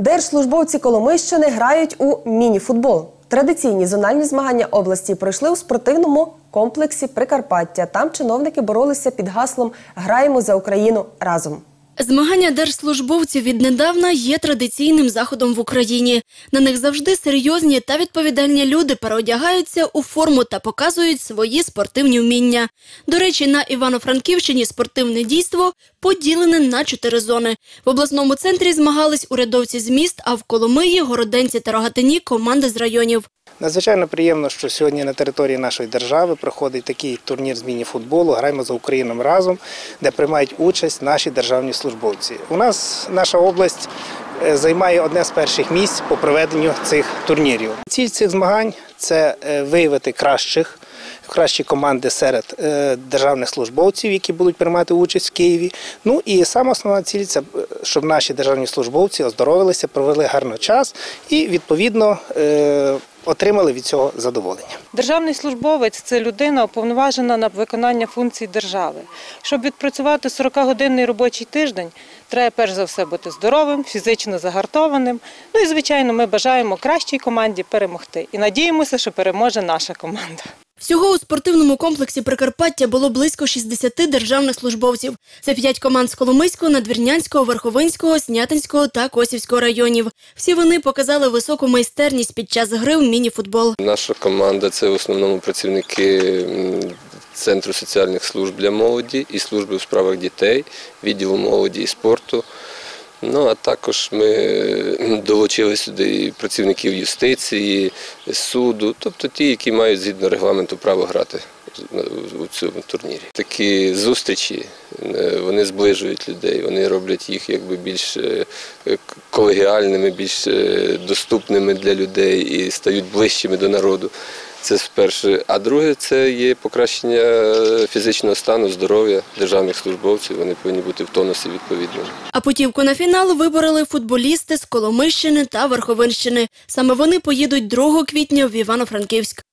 Держслужбовці Коломийщини грають у міні-футбол. Традиційні зональні змагання області пройшли у спортивному комплексі Прикарпаття. Там чиновники боролися під гаслом Граємо за Україну разом. Змагання держслужбовців віднедавна є традиційним заходом в Україні. На них завжди серйозні та відповідальні люди переодягаються у форму та показують свої спортивні вміння. До речі, на Івано-Франківщині спортивне дійство поділене на чотири зони. В обласному центрі змагались урядовці з міст, а в Коломиї, Городенці та Рогатині команди з районів. Надзвичайно приємно, що сьогодні на території нашої держави проходить такий турнір з міні-футболу Граємо за Україну разом, де приймають участь наші державні службовці. У нас наша область е, займає одне з перших місць по проведенню цих турнірів. Ціль цих змагань це е, виявити кращих. Кращі команди серед е, державних службовців, які будуть приймати участь в Києві. Ну і саме основна ціль це щоб наші державні службовці оздоровилися, провели гарно час і відповідно отримали від цього задоволення. Державний службовець це людина, уповноважена на виконання функцій держави. Щоб відпрацювати 40-годинний робочий тиждень, треба перш за все бути здоровим, фізично загартованим. Ну і звичайно, ми бажаємо кращій команді перемогти. І надіємося, що переможе наша команда. Всього у спортивному комплексі Прикарпаття було близько 60 державних службовців. Це п'ять команд з Коломийського, Надвірнянського, Верховинського, Снятинського та Косівського районів. Всі вони показали високу майстерність під час гри в міні-футбол. Наша команда це в основному працівники Центру соціальних служб для молоді і служби у справах дітей, відділу молоді і спорту. Ну а також ми долучили сюди і працівників юстиції, суду, тобто ті, які мають згідно регламенту право грати у цьому турнірі. Такі зустрічі е, вони зближують людей, вони роблять їх якби більш е, колегіальними, більш е, доступними для людей і стають ближчими до народу. Це перше. А друге, це є покращення фізичного стану, здоров'я державних службовців. Вони повинні бути в тонусі відповідно. А путівку на фінал вибороли футболісти з Коломийщини та Верховинщини. Саме вони поїдуть 2 квітня в Івано-Франківськ.